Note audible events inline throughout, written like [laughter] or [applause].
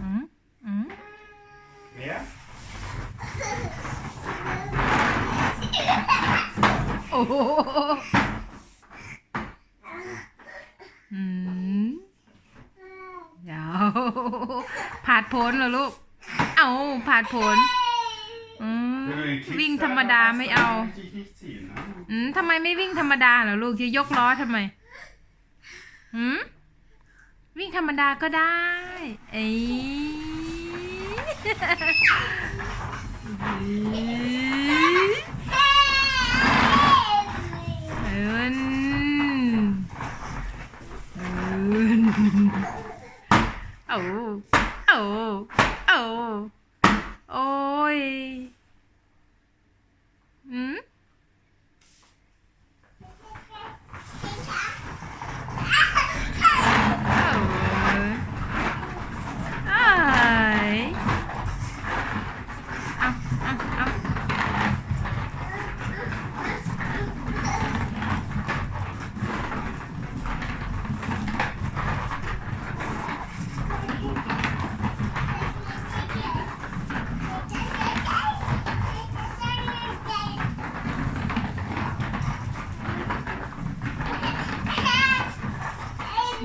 อืมอืม Mer? โอ้โหอืมเดี๋ยวผาดผลเหรอลูก เอาผาดผล อืม วิ่งธรรมดาไม่เอา อืมทำไมไม่วิ่งธรรมดาเหรอลูกจะยกล้อทำไม หืมวิ่งธรรมดาก็ได้เอ้ยเอินเอินเอาเอาเอาโอ้ยอืม เอ้ยเอาเอาเอา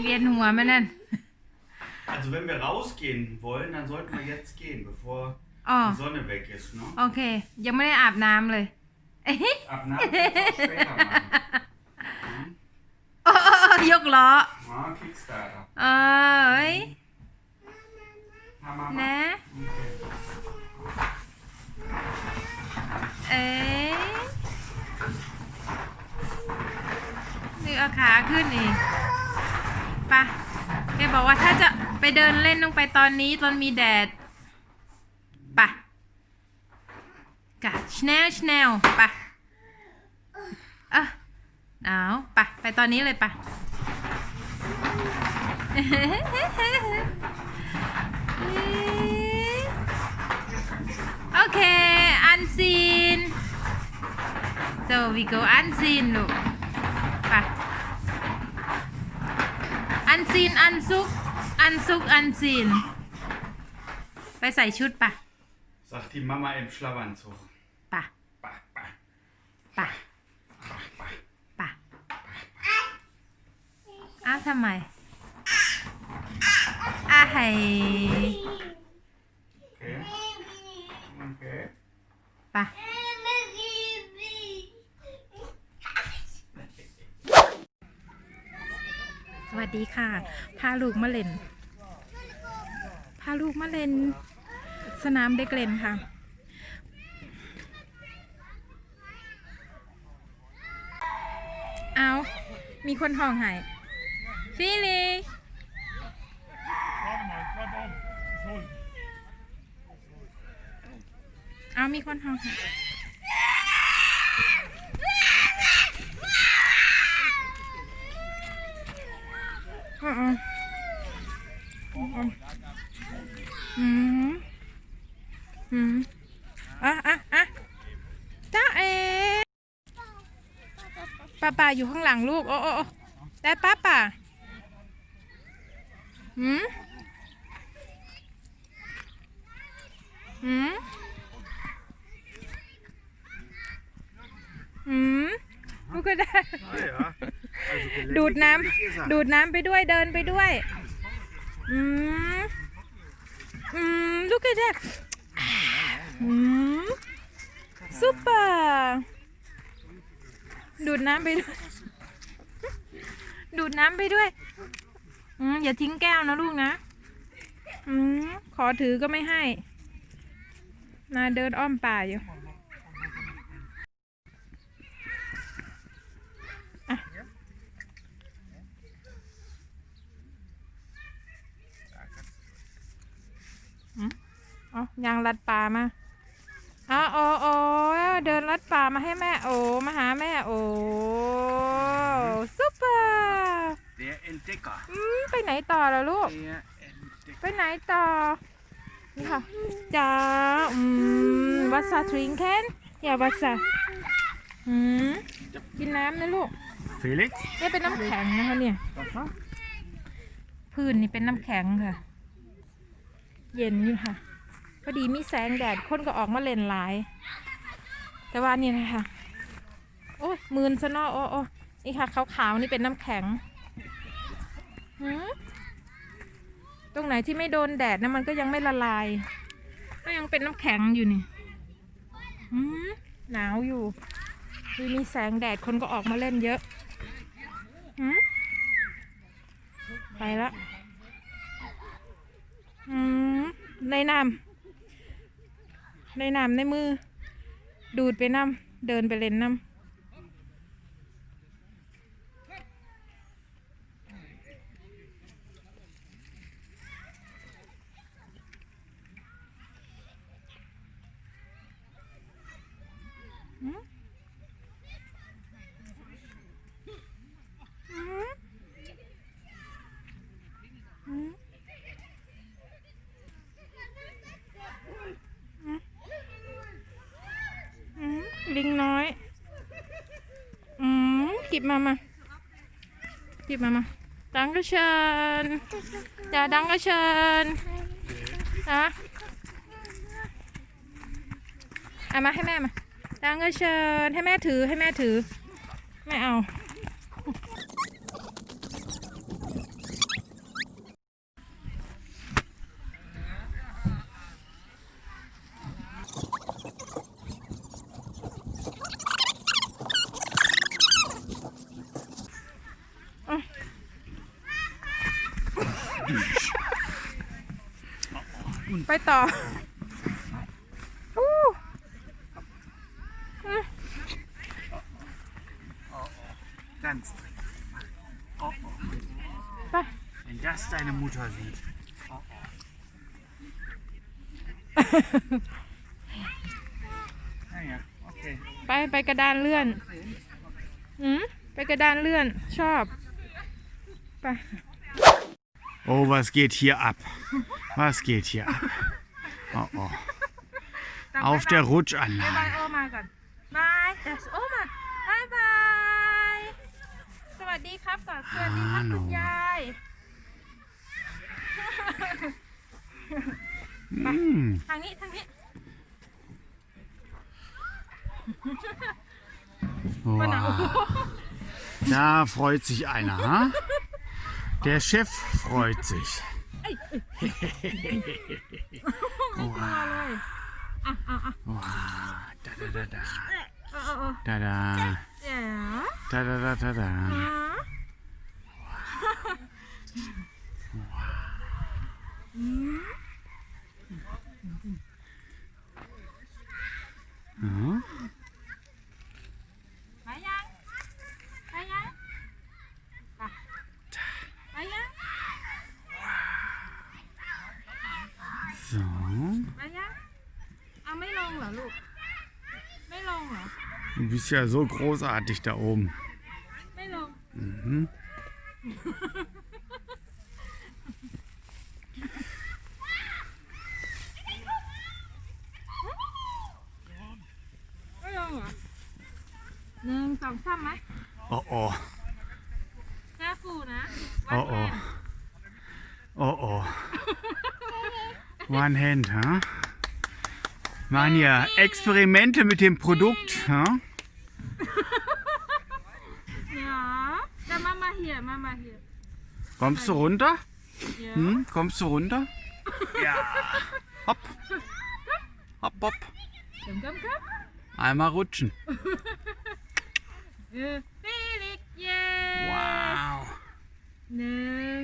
เวีย นหัวไหมนั่น Also wenn wir rausgehen wollen, dann sollten wir jetzt gehen, bevor อ๋อ die Sonne weg ist, ne? โอเค ยังไม่ได้อาบน้ำเลย Ab Nacht kannst du auch später machen. โอ้ยกล้อ Ah, Kickstarter. เอ้ย Ha, Mama. นะ Okay. เอ้ยนี่เอาขาขึ้นอีกไปะแกบอกว่าถ้าจะไปเดินเล่นต้องไปตอนนี้ตอนมีแดดไปะกะชแนลชแนลไปะเอะเอาไปะไปตอนนี้เลยปะโอเคอันซีน so we go อันซีนลูกไป นซีน อันซุก อันซุก อันซีน ไปใส่ชุดปะ Sagt die Mama im Schlafanzug. ปะ Bah, bah, ปะ bah, bah. ปะอ้าวทำไมอ้าให้ Okay. Okay. ปะสวั สดีค่ะ พาลูกมาเล่น พาลูกมาเล่น สนามเด็กเล่นค่ะ เอา มีคนห้องให้ฟิลีเอามีคนห้องให้อืม อืมอืมอืมอะอะอะจ้าเอป้าป่าอยู่ข้างหลังลูก โอ้โอ้โอ้ได้ป้าป่าหืมหืมอืมลูกก็ได้ ดูดน้ำดูดน้ำไปด้วยเดินไปด้วย อืมอืมลูกก็ได้อืมซุปเปอร์ดูดน้ำไปด้วย ดูดน้ำไปด้วย อืม อย่าทิ้งแก้วนะลูกนะ อืม ขอถือก็ไม่ให้นาเดินอ้อมป่าอยู่ เอายางรัดป่ามาอ๋อโอ้โอ้เดินรัดป่ามาให้แม่โอ้มาหาแม่โอ้ซุปเปอร์ Der Entdecker. อืมไปไหนต่อแล้วลูก Der Entdecker. ไปไหนต่อนี่ค่ะจ้าอืมวัสซาทริงเคนอย่าวัสซาอืมกินน้ำนะลูก Felix? นี่เป็นน้ำแข็งนะคะเนี่ยพื้นนี่เป็นน้ำแข็งค่ะ เย็นอยู่ค่ะพ อดีมีแสงแดดคนก็ออกมาเล่นหลาย แต่ว่านี่นะคะโอ้ยมืนซะนอโอ้โอ้นี่ค่ะขาวๆนี่เป็นน้ำแข็งหืมตรงไหนที่ไม่โดนแดดนะมันก็ยังไม่ละลาย ก็ยังเป็นน้ำแข็งอยู่นี่หืมหนาวอยู่คือมีแสงแดดคนก็ออกมาเล่นเยอะหืมไปละอืมในน้ำ ได้น้ำในมือ ดูดไปน้ำเดินไปเล่นน้ำ อืมอืมอืมอืมอืมลิงน้อย อืมหยิ บมามาหยิบมามาดังก็เชิญจ้าดังก็เชิญฮะเอามาให้แม่มาดังก็เชิญให้แม่ถือให้แม่ถือ ไม่เอา ไปต่ออู้อืม Ganz dringend. Oh, oh. ไป Wenn das deine Mutter sieht. Oh, oh. naja, okay. ไปไปกระดานเลื่อน อืมไปกระดานเลื่อน ชอบ ไป Oh, was geht hier ab? Was geht hier ab? Oh, oh. Auf der บายบาย Rutschanlage. โอมาก่อนบายเดี๋ยวโอมาบายบาย สวัสดีครับก่อนสวัสดีครับคุณยาย [laughs] Mm. ทางนี้ทางนี้ [laughs] Wow. Da freut sich einer, ha? [laughs] Der Chef freut sich. [laughs] Oha. Da, da, da, da. Da, da. Du bist ja so großartig da oben. Mhm. Oh oh. Oh oh. Oh oh. One hand, huh? Machen ja Experimente mit dem Produkt. Ha? เดี๋ยวจะมามาเหี่ยมามาเหี่ย Kommst du runter? เดี๋ยว Hm? Kommst du runter? Ja. Hopp. Hopp, hopp. เดี๋ยวกับกับ Einmal rutschen. เออฟิลิกเย้ Wow. หนึ่ง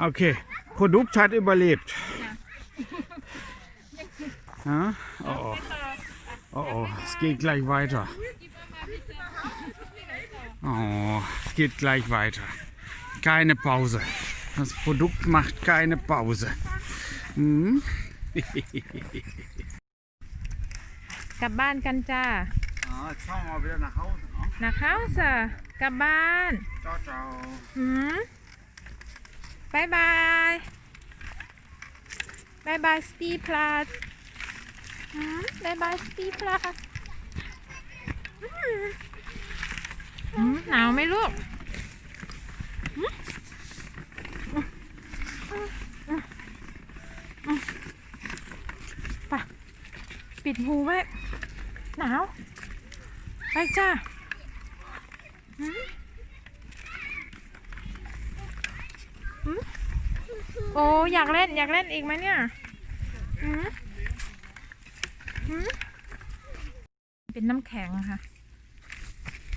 Okay, Produkt hat überlebt. Ja? Oh, oh. oh, oh, es geht gleich weiter. Oh, es geht gleich weiter. Keine Pause. Das Produkt macht keine Pause. Hm? [laughs] กลับบ้านกันจ้า Ah, jetzt fahren wir wieder nach Hause, ne? นักเข้าสะกลับบ้าน Ciao, ciao. หืม บายบายบายบายสปีพลัสบายบายสปีพลัสหืมหนาวไหมลูกหืมไปปิดหูไว้หนาว ไปจ้าหืม โอ้อยากเล่นอยากเล่นอีกไหมเนี่ยหืมหืมเป็นน้ำแข็งค่ะ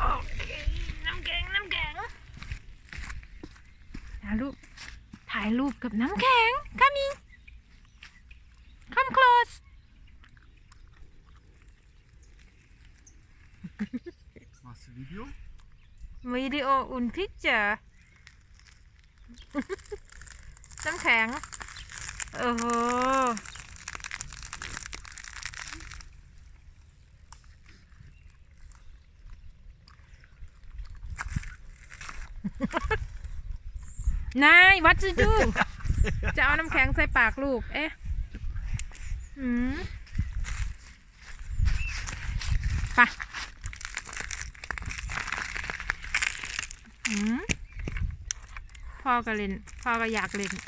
โอเคน้ำแข็งน้ำแข็งถ่ายรูปถ่ายรูปกับน้ำแข็ง coming come close Machst du Video? video und picture น้ำแข็ง โอ้โห นาย what to do จะเอาน้ำแข็งใส่ปากลูก เอ๊ะหืมไปะหืมพ่อก็เล่น พ่อก็อยากเล่นหืม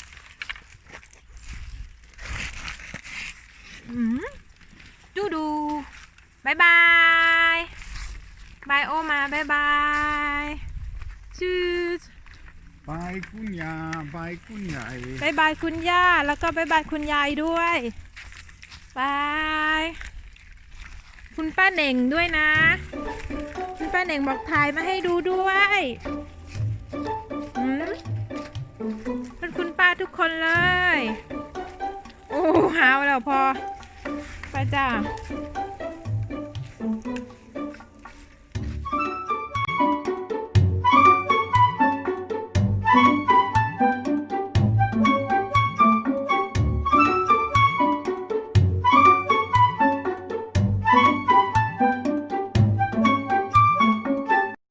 ดูดูบายบายบายโอมาบายบายชืด Bei Kunja, bei Kunja, ey. บายบายคุณย่าแล้วก็บายบายคุณยายด้วยบายคุณป้าเหน่งด้วยนะ คุณป้าเหน่งบอกถ่ายมาให้ดูด้วยอืมเป็นคุณป้าทุกคนเลย โอ้หาวแล้วพอ ไปจ้า